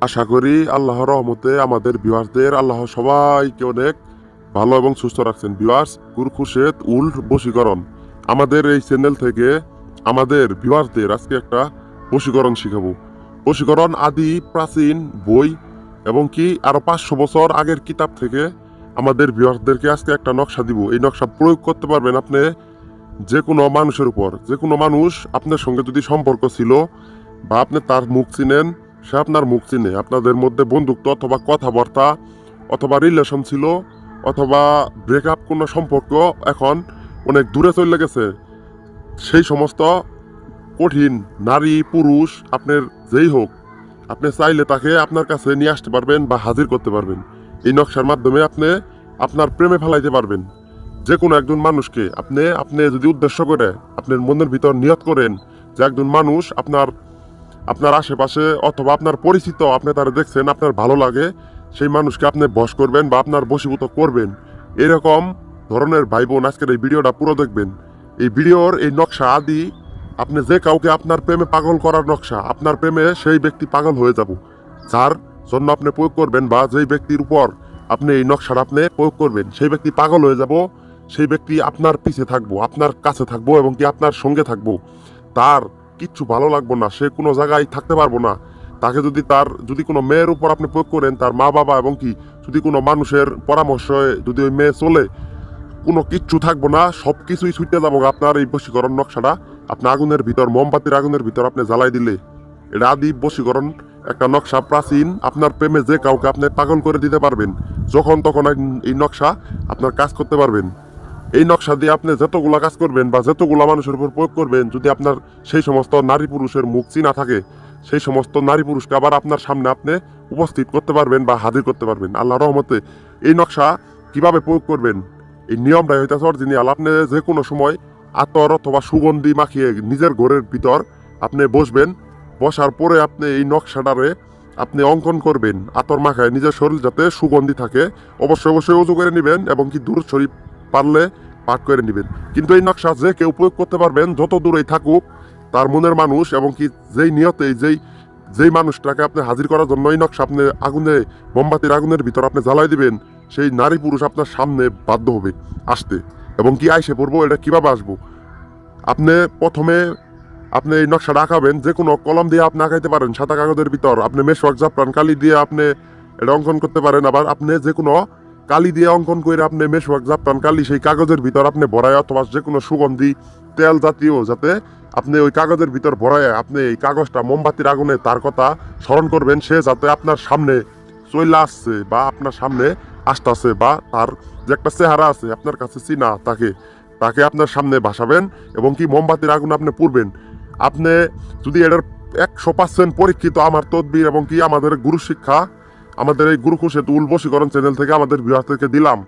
আশা করি আল্লাহর রহমতে আমাদের বিওয়ার্সদের আল্লাহ সবাইকে অনেক ভালো এবং সুস্থ রাখছেন। বিওয়ার্স গুর খুরশেদ উল বশীকরণ আমাদের এই চ্যানেল থেকে আমাদের বিওয়ার্সদের আজকে একটা বশীকরণ শিখাবো। বশীকরণ আদি প্রাচীন বই এবং কি আরও পাঁচশো বছর আগের কিতাব থেকে আমাদের বিওয়ার্সদেরকে আজকে একটা নকশা দিব। এই নকশা প্রয়োগ করতে পারবেন আপনি যে কোনো মানুষের উপর। যে কোনো মানুষ আপনার সঙ্গে যদি সম্পর্ক ছিল বা আপনি তার মুখ চিনেন সে আপনার মুখ চিনে, আপনাদের মধ্যে বন্ধুত্ব অথবা কথাবার্তা অথবা রিলেশন ছিল অথবা ব্রেকআপ কোনো সম্পর্ক এখন অনেক দূরে চলে গেছে। সেই সমস্ত কঠিন নারী, পুরুষ, আপনার যেই হোক, আপনি চাইলে তাকে আপনার কাছে নিয়ে আসতে পারবেন বা হাজির করতে পারবেন। এই নকশার মাধ্যমে আপনি আপনার প্রেমে ফেলাইতে পারবেন। যে কোনো একজন মানুষকে আপনি আপনি যদি উদ্দেশ্য করে আপনার মনের ভিতর নিয়ত করেন যে একজন মানুষ আপনার আপনার আশেপাশে অথবা আপনার পরিচিত আপনি তারা দেখছেন, আপনার ভালো লাগে, সেই মানুষকে আপনি বশ করবেন বা আপনার বশীভূত করবেন। এরকম ধরনের ভাই বোন আজকের এই ভিডিওটা পুরো দেখবেন। এই ভিডিওর এই নকশা আদি, আপনি যে কাউকে আপনার প্রেমে পাগল করার নকশা, আপনার প্রেমে সেই ব্যক্তি পাগল হয়ে যাব। যার জন্য আপনি প্রয়োগ করবেন বা যেই ব্যক্তির উপর আপনি এই নকশাটা আপনি প্রয়োগ করবেন, সেই ব্যক্তি পাগল হয়ে যাব, সেই ব্যক্তি আপনার পিছে থাকব, আপনার কাছে থাকব এবং কি আপনার সঙ্গে থাকব। তার কিচ্ছু ভালো লাগবো না, সে কোনো জায়গায় থাকতে পারব না। তাকে যদি তার, যদি কোনো মেয়ের উপর আপনি প্রয়োগ করেন, তার মা বাবা এবং কি, যদি কোনো মানুষের পরামর্শে যদি ওই মেয়ে চলে, কোনো কিচ্ছু থাকব না, সব কিছুই ছুটে যাব আপনার এই বশীকরণ নকশাটা। আপনি আগুনের ভিতর, মোমবাতির আগুনের ভিতর আপনি জ্বালাই দিলে। এটা আদি বশীকরণ একটা নকশা প্রাচীন, আপনার প্রেমে যে কাউকে আপনি পাগল করে দিতে পারবেন যখন তখন এই নকশা আপনার কাজ করতে পারবেন। এই নকশা দিয়ে আপনি যতগুলা কাজ করবেন বা যতগুলা মানুষের উপর প্রয়োগ করবেন, যদি আপনার সেই সমস্ত নারী পুরুষের মুখ চিনা থাকে, সেই সমস্ত নারী পুরুষকে আবার আপনার সামনে আপনি উপস্থিত করতে পারবেন বা হাজির করতে পারবেন। আল্লাহ রহমতে এই নকশা কীভাবে প্রয়োগ করবেন, এই নিয়মটাই হইতেছে অরিজিনাল আপনি যে কোনো সময় আতর অথবা সুগন্ধি মাখিয়ে নিজের ঘরের ভিতর আপনি বসবেন, বসার পরে আপনি এই নকশাটারে আপনি অঙ্কন করবেন। আতর মাখায় নিজের শরীর যাতে সুগন্ধি থাকে, অবশ্যই অবশ্যই উজু করে নেবেন এবং কি দূর শরীর পারলে পাঠ করে নেবেন। কিন্তু এই নকশা যে কেউ প্রয়োগ করতে পারবেন, যত দূরেই থাকুক, তার মনের মানুষ এবং কি যেই নিয়তে যেই যেই মানুষটাকে আপনি হাজির করার জন্য এই নকশা আপনি আগুনে, মোমবাতির আগুনের ভিতর আপনি জ্বালাই দিবেন, সেই নারী পুরুষ আপনার সামনে বাধ্য হবে আসতে। এবং কি আইসে পড়ব, এটা কীভাবে আসব? আপনি প্রথমে আপনি এই নকশাটা আঁকাবেন যে কোনো কলম দিয়ে আপনি আঁকাইতে পারেন, সাদা কাগজের ভিতর। আপনি মেশওয়ার্ক জাফরান, কালি দিয়ে আপনি এটা অঙ্কন করতে পারেন। আবার আপনি যে কোনো কালি দিয়ে অঙ্কন করে আপনি মেশওয়ার্ক জাফরান কালি সেই কাগজের ভিতর আপনি ভরায় অথবা যে কোনো সুগন্ধি, তেল জাতীয় যাতে আপনি ওই কাগজের ভিতর ভরায় আপনি এই কাগজটা মোমবাতির আগুনে তার কথা স্মরণ করবেন, সে যাতে আপনার সামনে চলে আসছে বা আপনার সামনে আসতেছে বা তার যে একটা চেহারা আছে, আপনার কাছে চিনা তাকে তাকে আপনার সামনে ভাসাবেন এবং কি মোমবাতির আগুন আপনি পুরবেন আপনি যদি এটার একশো পার্সেন্ট পরীক্ষিত আমার তদবির এবং কি আমাদের গুরু শিক্ষা আমাদের এই গুরুকু সেতু উলবশীকরণ চ্যানেল থেকে আমাদের থেকে দিলাম।